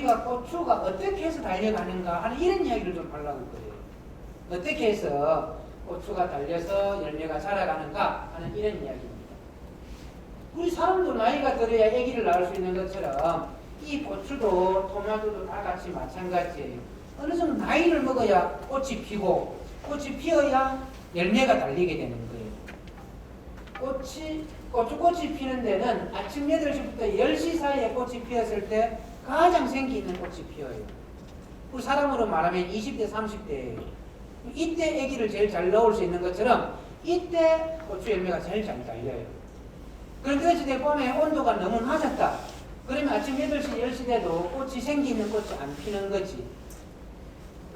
우리가 고추가 어떻게 해서 달려가는가 하는 이런 이야기를 좀 하려고 거예요. 어떻게 해서 고추가 달려서 열매가 자라가는가 하는 이런 이야기입니다. 우리 사람도 나이가 들어야 아기를 낳을 수 있는 것처럼 이 고추도 토마토도 다 같이 마찬가지예요. 어느 정도 나이를 먹어야 꽃이 피고 꽃이 피어야 열매가 달리게 되는 거예요. 꽃이 고추꽃이 피는 데는 아침 8시부터 10시 사이에 꽃이 피었을 때 가장 생기 있는 꽃이 피어요. 우리 사람으로 말하면 20대, 30대예요. 이때 아기를 제일 잘 넣을 수 있는 것처럼 이때 고추 열매가 제일 잘 달려요. 그런데 어찌돼 보면 온도가 너무 낮았다. 그러면 아침 8시, 10시 돼도 꽃이 생기는 꽃이 안 피는 거지.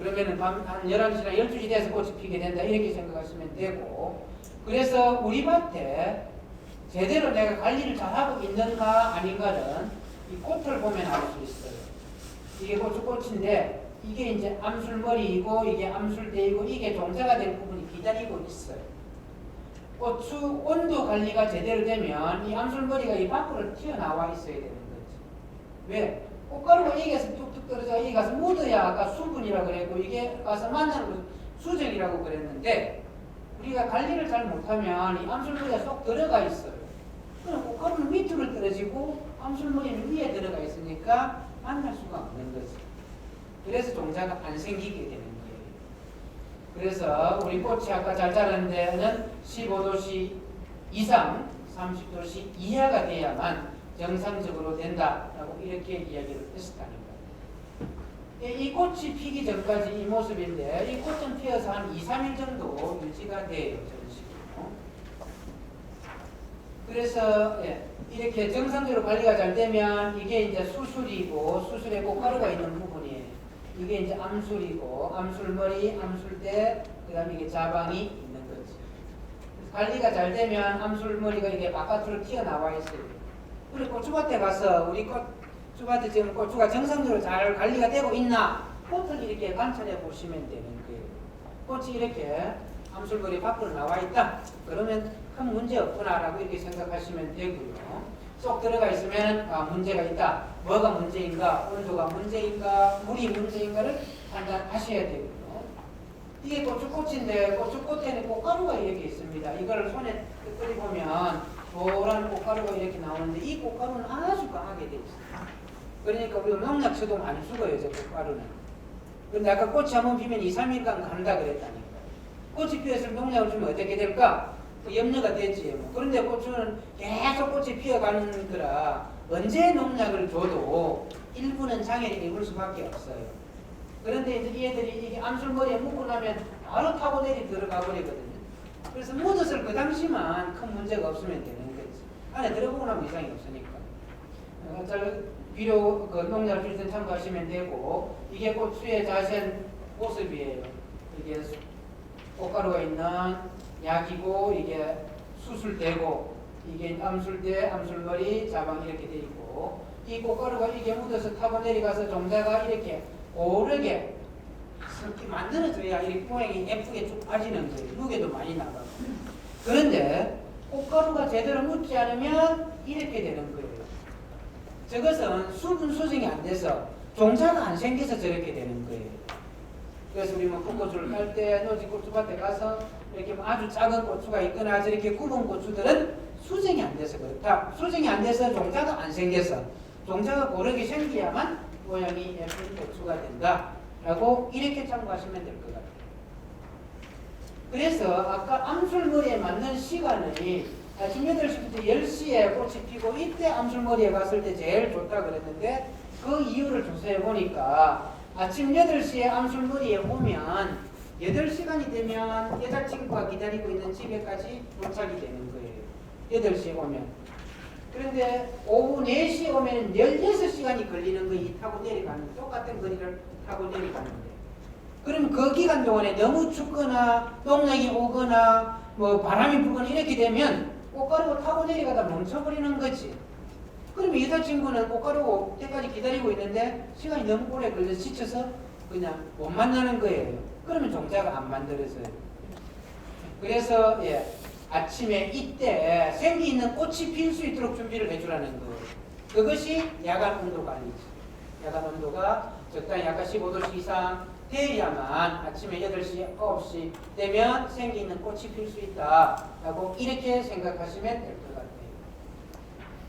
그러면은 밤 한 11시나 12시 돼서 꽃이 피게 된다. 이렇게 생각하시면 되고. 그래서 우리 밭에 제대로 내가 관리를 잘하고 있는가 아닌가는 이 꽃을 보면 알 수 있어요. 이게 고추꽃인데 이게 이제 암술머리이고 이게 암술대이고 이게 종자가 될 부분이 기다리고 있어요. 고추 온도 관리가 제대로 되면 이 암술머리가 이 밖으로 튀어나와 있어야 되는 거지. 왜? 꽃가루가 이게서 뚝뚝 떨어져 이게 가서 묻어야 아까 수분이라고 그랬고 이게 가서 만나는 수정이라고 그랬는데 우리가 관리를 잘 못하면 이 암술머리가 쏙 들어가 있어요. 그럼 꽃가루는 밑으로 떨어지고 암술머리는 위에 들어가 있으니까 만날 수가 없는 거지. 그래서 종자가 안 생기게 되는 거예요. 그래서 우리 꽃이 아까 잘 자라는 데는 15도씨 이상, 30도씨 이하가 돼야만 정상적으로 된다라고 이렇게 이야기를 했었다는 거예요. 이 꽃이 피기 전까지 이 모습인데 이 꽃은 피어서 한 2, 3일 정도 유지가 돼요. 그래서 예, 이렇게 정상적으로 관리가 잘 되면 이게 이제 수술이고 수술에 꽃가루가 있는 부분이에요. 이게 이제 암술이고 암술머리, 암술대, 그 다음에 이게 자방이 있는 거지. 관리가 잘 되면 암술머리가 이게 바깥으로 튀어나와 있어요. 우리 고추밭에 가서 우리 고추밭에 지금 고추가 정상적으로 잘 관리가 되고 있나 꽃을 이렇게 관찰해 보시면 되는 거예요. 꽃이 이렇게 암술머리 밖으로 나와 있다. 그러면 큰 문제 없구나라고 이렇게 생각하시면 되고요. 쏙 들어가 있으면 아, 문제가 있다. 뭐가 문제인가? 온도가 문제인가? 물이 문제인가를 판단하셔야 되고요. 이게 고추꽃인데 고추꽃에는 꽃가루가 이렇게 있습니다. 이걸 손에 끄끄리 보면 노란 꽃가루가 이렇게 나오는데 이 꽃가루는 아주 강하게 돼 있어요. 그러니까 우리가 농약 쳐도 안 죽어요, 저 꽃가루는. 근데 아까 꽃이 한 번 피면 2, 3일간 간다 그랬다니까. 꽃이 피었을 농약을 주면 어떻게 될까? 그 염려가 되지. 뭐. 그런데 고추는 계속 꽃이 피어가는 거라 언제 농약을 줘도 일부는 장애를 입을 수밖에 없어요. 그런데 이제 얘들이 이게 암술머리에 묻고 나면 바로 타고 내리 들어가 버리거든요. 그래서 묻었을 그 당시만 큰 문제가 없으면 되는 거지. 안에 들어보고 나면 이상이 없으니까. 어, 잘 비료 그줄때 참고하시면 되고 이게 고추의 자세한 모습이에요. 이게 꽃가루가 있는 약이고 이게 수술되고 이게 암술대, 암술머리, 자방 이렇게 돼 있고 이 꽃가루가 이게 묻어서 타고 내려가서 종자가 이렇게 오르게 이렇게 만들어줘야 이렇게 모양이 예쁘게 쭉 빠지는 거예요. 무게도 많이 나가고. 그런데 꽃가루가 제대로 묻지 않으면 이렇게 되는 거예요. 저것은 수분 수정이 안 돼서 종자가 안 생겨서 저렇게 되는 거예요. 그래서 우리 뭐 군고추를 깔때 노지 고추밭에 가서 이렇게 뭐 아주 작은 고추가 있거나 저렇게 굽은 고추들은 수정이 안 돼서 그렇다. 수정이 안 돼서 종자가 안 생겨서 종자가 고르게 생겨야만 모양이 예쁜 고추가 된다. 라고 이렇게 참고하시면 될 것 같아요. 그래서 아까 암술머리에 맞는 시간이 아침 8시부터 10시에 꽃이 피고 이때 암술머리에 갔을 때 제일 좋다 그랬는데 그 이유를 조사해 보니까 아침 8시에 암술머리에 오면 8시간이 되면 여자 친구가 기다리고 있는 집에까지 도착이 되는 거예요. 8시에 오면. 그런데 오후 4시에 오면 16시간이 걸리는 거예요. 이 타고 내려가는 똑같은 거리를 타고 내려가는데. 그럼 그 기간 동안에 너무 춥거나 농약이 오거나 뭐 바람이 불거나 이렇게 되면 꽃가루가 타고 내려가다 멈춰버리는 거지. 그럼 여자친구는 꽃가루 올 때까지 기다리고 있는데 시간이 너무 오래 걸려서 지쳐서 그냥 못 만나는 거예요. 그러면 종자가 안 만들어져요. 그래서 예, 아침에 이때 생기 있는 꽃이 필 수 있도록 준비를 해주라는 거예요. 그것이 야간 온도 관리지. 야간 온도가 적당히 아까 15도씨 이상 돼야만 아침에 8시, 9시 되면 생기는 꽃이 필 수 있다라고 이렇게 생각하시면. 네,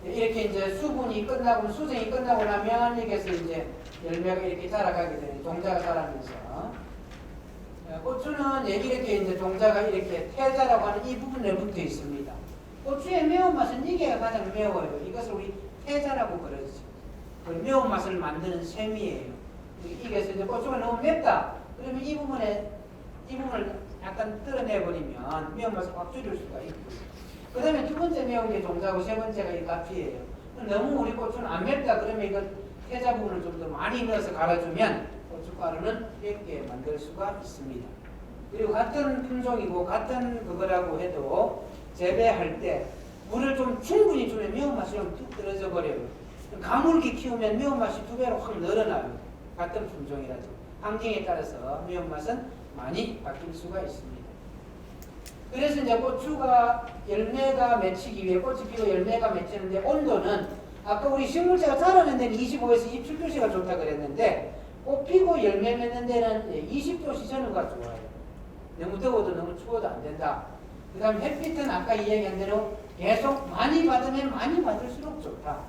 이렇게 이제 수분이 끝나고 수정이 끝나고 나면 여기서 이제 열매가 이렇게 자라가게 되는 종자가 자라면서 어, 고추는 예, 이렇게 이제 종자가 이렇게 태자라고 하는 이 부분에 붙어 있습니다. 고추의 매운맛은 이게 가장 매워요. 이것을 우리 태자라고 그러죠. 그 매운맛을 만드는 셈이에요. 이게 이제 고추가 너무 맵다. 그러면 이 부분에 이 부분을 약간 뜯어내버리면 매운맛을 확 줄일 수가 있고. 그 다음에 두 번째 매운 게 종자고 세 번째가 이 가피예요. 너무 우리 고추는 안 맵다 그러면 이걸 태자 부분을 좀 더 많이 넣어서 갈아주면 고춧가루는 맵게 만들 수가 있습니다. 그리고 같은 품종이고 같은 그거라고 해도 재배할 때 물을 좀 충분히 주면 매운맛이 좀 뚝 떨어져 버려요. 가물기 키우면 매운맛이 두 배로 확 늘어나요. 같은 품종이라도 환경에 따라서 매운맛은 많이 바뀔 수가 있습니다. 그래서 이제 고추가 열매가 맺히기 위해 꽃이 피고 열매가 맺히는데 온도는 아까 우리 식물자가 자라는 데는 25에서 27도씨가 좋다 그랬는데 꽃 피고 열매 맺는 데는 20도씨 전후가 좋아요. 너무 더워도 너무 추워도 안 된다. 그 다음 햇빛은 아까 이야기한 대로 계속 많이 받으면 많이 받을수록 좋다.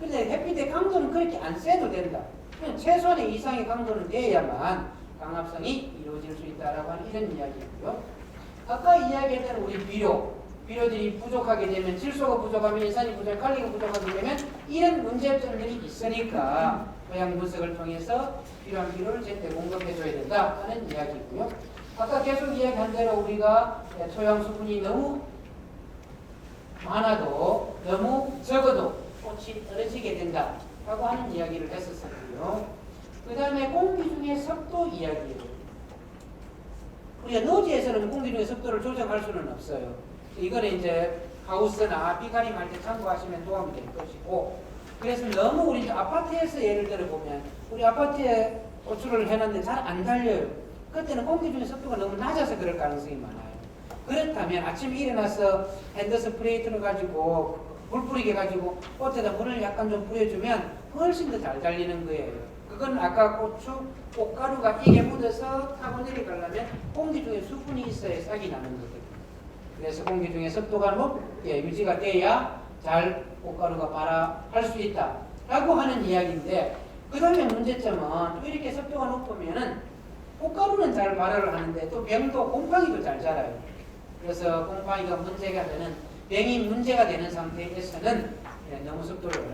근데 햇빛의 강도는 그렇게 안 세도 된다. 최소한의 이상의 강도는 돼야만 강합성이 이루어질 수 있다라고 하는 이런 이야기고요. 아까 이야기했던 우리 비료, 비료들이 부족하게 되면 질소가 부족하면 인산이 부족, 칼리가 부족하게 되면 이런 문제점들이 있으니까 토양 분석을 통해서 필요한 비료를 제때 공급해줘야 된다 하는 이야기고요. 아까 계속 이야기한 대로 우리가 토양 수분이 너무 많아도 너무 적어도 꽃이 떨어지게 된다 라고 하는 이야기를 했었었고요. 그 다음에 공기 중의 습도 이야기예요. 우리가 노지에서는 공기 중의 습도를 조정할 수는 없어요. 이거는 이제 하우스나 비가림 할 때 참고하시면 도움이 될 것이고 그래서 너무 우리 아파트에서 예를 들어 보면 우리 아파트에 고추를 해놨는데 잘 안 달려요. 그때는 공기 중의 습도가 너무 낮아서 그럴 가능성이 많아요. 그렇다면 아침에 일어나서 핸드 스 프레이트를 가지고 물 뿌리게 가지고 꽃에다 물을 약간 좀 뿌려주면 훨씬 더 잘 달리는 거예요. 그건 아까 고추 꽃가루가 이게 묻어서 타고 내려가려면 공기 중에 수분이 있어야 싹이 나는 거거든요. 그래서 공기 중에 습도가 높게 유지가 돼야 잘 꽃가루가 발화할 수 있다 라고 하는 이야기인데 그 다음에 문제점은 또 이렇게 습도가 높으면은 꽃가루는 잘 발화를 하는데 또 병도 곰팡이도 잘 자라요. 그래서 곰팡이가 문제가 되는 병이 문제가 되는 상태에서는 예, 너무 습도를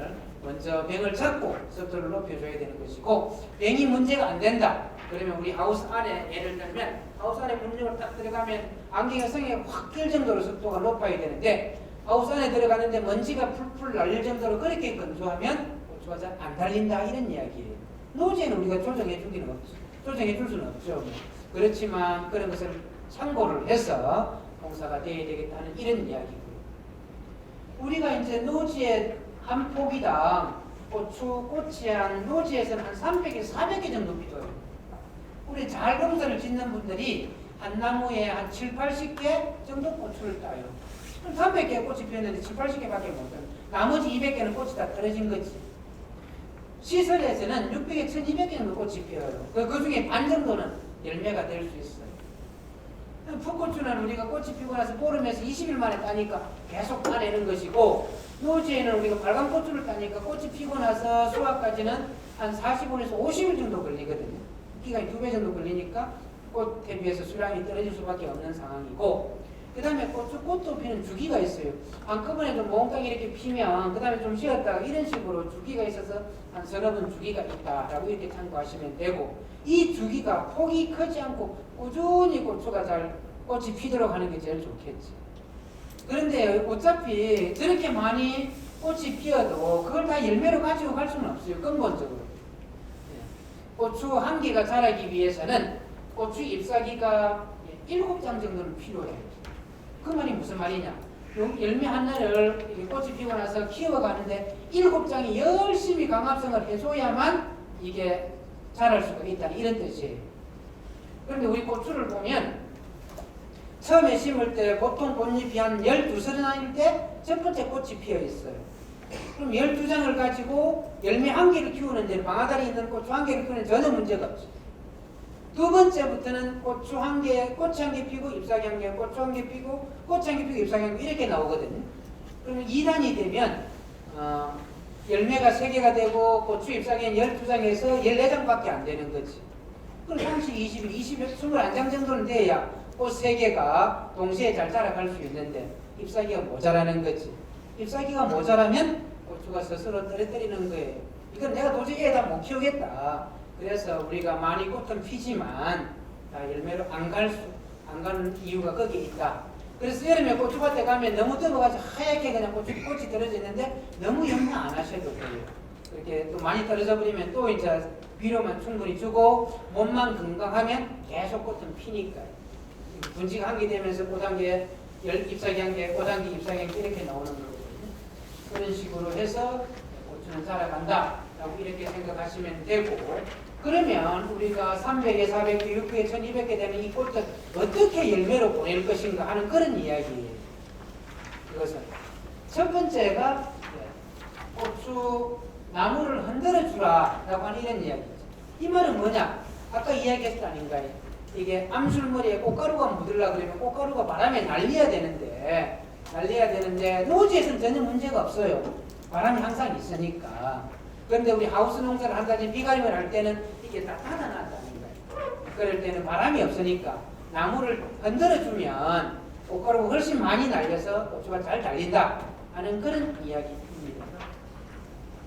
먼저 병을 잡고 습도를 높여줘야 되는 것이고 병이 문제가 안 된다. 그러면 우리 하우스 안에 예를 들면 하우스 안에 문을 딱 들어가면 안경성이 확낄 정도로 습도가 높아야 되는데 하우스 안에 들어가는데 먼지가 풀풀 날릴 정도로 그렇게 건조하면 잘안 달린다 이런 이야기예요. 노지에는 우리가 조정해 주기는 없죠. 조정해 줄 수는 없죠. 그렇지만 그런 것을 참고를 해서 공사가 돼야 되겠다는 이런 이야기고요. 우리가 이제 노지에 한 포기당 고추 꽃이 한 노지에서는 한 300개, 400개 정도 필요해요. 우리 잘 공사를 짓는 분들이 한 나무에 한 7, 80개 정도 고추를 따요. 그럼 300개 꽃이 피었는데 7, 80개밖에 못 따요. 나머지 200개는 꽃이 다 떨어진 거지. 시설에서는 600개, 1200개 정도 꽃이 피어요. 그, 그 중에 반 정도는 열매가 될 수 있어요. 풋고추는 우리가 꽃이 피고 나서 보름에서 20일 만에 따니까 계속 따내는 것이고 노지에는 우리가 빨간 고추를 따니까 꽃이 피고 나서 수확까지는 한 40일에서 50일 정도 걸리거든요. 기간이 두 배 정도 걸리니까 꽃에 비해서 수량이 떨어질 수밖에 없는 상황이고 그 다음에 고추 꽃도 피는 주기가 있어요. 한꺼번에 좀 몽땅 이렇게 피면 그 다음에 좀 쉬었다가 이런 식으로 주기가 있어서 한 서너 번 주기가 있다라고 이렇게 참고하시면 되고 이 주기가 폭이 크지 않고 꾸준히 고추가 잘 꽃이 피도록 하는 게 제일 좋겠지. 그런데 어차피 저렇게 많이 꽃이 피어도 그걸 다 열매로 가지고 갈 수는 없어요. 근본적으로. 예. 고추 한 개가 자라기 위해서는 고추 잎사귀가 일곱 장 정도는 필요해요. 그 말이 무슨 말이냐? 요 열매 하나를 이렇게 꽃이 피고 나서 키워가는데 일곱 장이 열심히 강합성을 해줘야만 이게 자랄 수가 있다 이런 뜻이에요. 그런데 우리 고추를 보면 처음에 심을 때 보통 꽃잎이 한 12서른일 때 첫 번째 꽃이 피어 있어요. 그럼 12장을 가지고 열매 한 개를 키우는데 방아다리 있는 고추 한 개를 키우는 전혀 문제가 없어요. 두 번째부터는 고추 한 개, 꽃이 한 개 피고 잎사귀 한 개, 고추 한 개 피고 꽃이 한 개 피고 잎사귀 한 개 이렇게 나오거든요. 그러면 2단이 되면 어, 열매가 3개가 되고 고추 잎사귀는 12장에서 14장밖에 안 되는 거지. 그럼 30, 20, 20, 21장 정도는 돼야 꽃 3개가 동시에 잘 자라갈 수 있는데 잎사귀가 모자라는 거지. 잎사귀가 모자라면 고추가 스스로 떨어뜨리는 거예요. 이건 내가 도저히 애다 못 키우겠다. 그래서 우리가 많이 꽃은 피지만 아, 열매로 안 갈 수, 안 가는 이유가 거기에 있다. 그래서 여름에 고추밭에 가면 너무 더워가지고 하얗게 그냥 고추, 꽃이 떨어져 있는데 너무 염려 안 하셔도 돼요. 그렇게 또 많이 떨어져 버리면 또 이제 비료만 충분히 주고 몸만 건강하면 계속 꽃은 피니까 분지가 한개 되면서 꽃한 개, 열 잎사귀 한 개, 꽃한 개, 잎사귀 한 개 이렇게 나오는 거거든요. 그런 식으로 해서 고추는 자라간다 라고 이렇게 생각하시면 되고 그러면 우리가 300개, 400개, 600개, 1200개 되는 이 꽃을 어떻게 열매로 보낼 것인가 하는 그런 이야기예요. 그것은 첫 번째가 네, 고추 나무를 흔들어 주라 라고 하는 이런 이야기죠. 이 말은 뭐냐? 아까 이야기했을 거 아닌가요? 이게 암술머리에 꽃가루가 묻으려 그러면 꽃가루가 바람에 날려야 되는데 날려야 되는데 노지에서는 전혀 문제가 없어요. 바람이 항상 있으니까. 그런데 우리 하우스 농사를 한다든지 비가림을 할 때는 이게 다 닫아놨다는 거예요. 그럴 때는 바람이 없으니까 나무를 흔들어 주면 꽃가루가 훨씬 많이 날려서 고추가 잘 달린다 하는 그런 이야기입니다.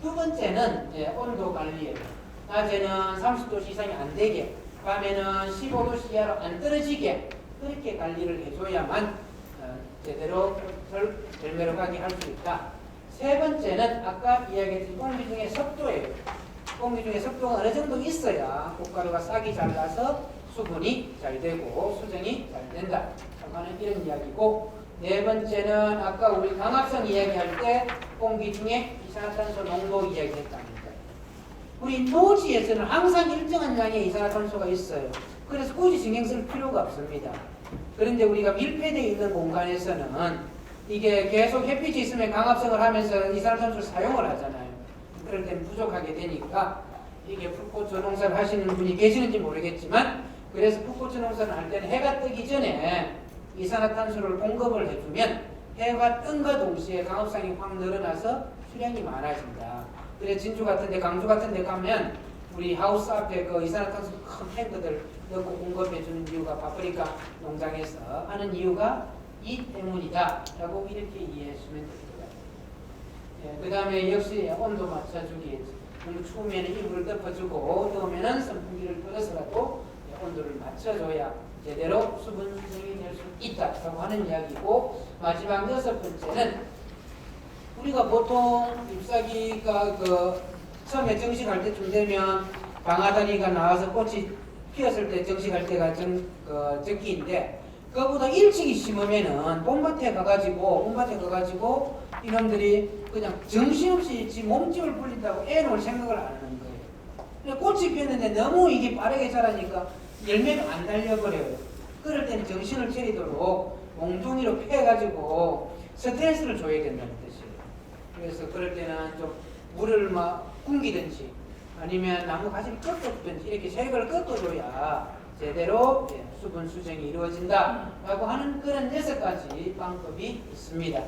두 번째는 온도 관리예요. 낮에는 30도 이상이 안 되게, 밤에는 15도 이하로 안 떨어지게 그렇게 관리를 해줘야만 어, 제대로 절, 열매로 가게 할 수 있다. 세 번째는 아까 이야기했듯이 공기 중에 습도예요. 공기 중에 습도가 어느 정도 있어야 꽃가루가 싹이 잘 나서 수분이 잘 되고 수정이 잘 된다. 하는 이런 이야기고 네 번째는 아까 우리 강합성 이야기할 때 공기 중에 이산화탄소 농도 이야기했답니다. 우리 노지에서는 항상 일정한 양의 이산화탄소가 있어요. 그래서 굳이 신경 쓸 필요가 없습니다. 그런데 우리가 밀폐되어 있는 공간에서는 이게 계속 햇빛이 있으면 강합성을 하면서 이산화탄소를 사용을 하잖아요. 그럴 땐 부족하게 되니까 이게 풀꽃 농사를 하시는 분이 계시는지 모르겠지만 그래서 풀꽃 농사를 할 때는 해가 뜨기 전에 이산화탄소를 공급을 해주면 해가 뜬과 동시에 강합성이 확 늘어나서 수량이 많아진다. 그래 진주 같은데 강주 같은데 가면 우리 하우스 앞에 그 이산화탄소 큰 탱크들 넣고 공급해주는 이유가 파프리카 농장에서 하는 이유가 이 때문이다 라고 이렇게 이해하시면 될것 같아요. 예, 그 다음에 역시 온도 맞춰주기 너무 추우면 이불을 덮어주고 더우면 선풍기를 틀어서라도 예, 온도를 맞춰줘야 제대로 수분 수정이 될 수 있다라고 하는 이야기고 마지막 여섯 번째는 우리가 보통 잎사귀가 그 처음에 정식할 때쯤 되면 방아다리가 나와서 꽃이 피었을 때 정식할 때가 정, 그 적기인데 그거보다 일찍이 심으면은 봄밭에 가가지고 봄밭에 가가지고 이놈들이 그냥 정신없이 지 몸집을 불린다고 애놓을 생각을 안 하는 거예요. 꽃이 피었는데 너무 이게 빠르게 자라니까 열매가 안 달려버려요. 그럴 때는 정신을 차리도록 몽둥이로 패가지고 스트레스를 줘야 된다는 뜻이에요. 그래서 그럴 때는 좀 물을 막 굶기든지 아니면 나무 가지를 꺾어주든지 이렇게 세력을 꺾어줘야 제대로 예, 수분 수정이 이루어진다라고 하는 그런 여섯 가지 방법이 있습니다.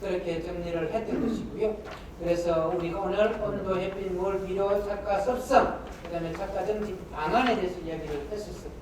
그렇게 정리를 했던 것이고요. 그래서 우리가 오늘 온도, 햇빛, 물, 비료, 착과 습성, 그 다음에 착과 정지 방안에 대해서 이야기를 했었고요.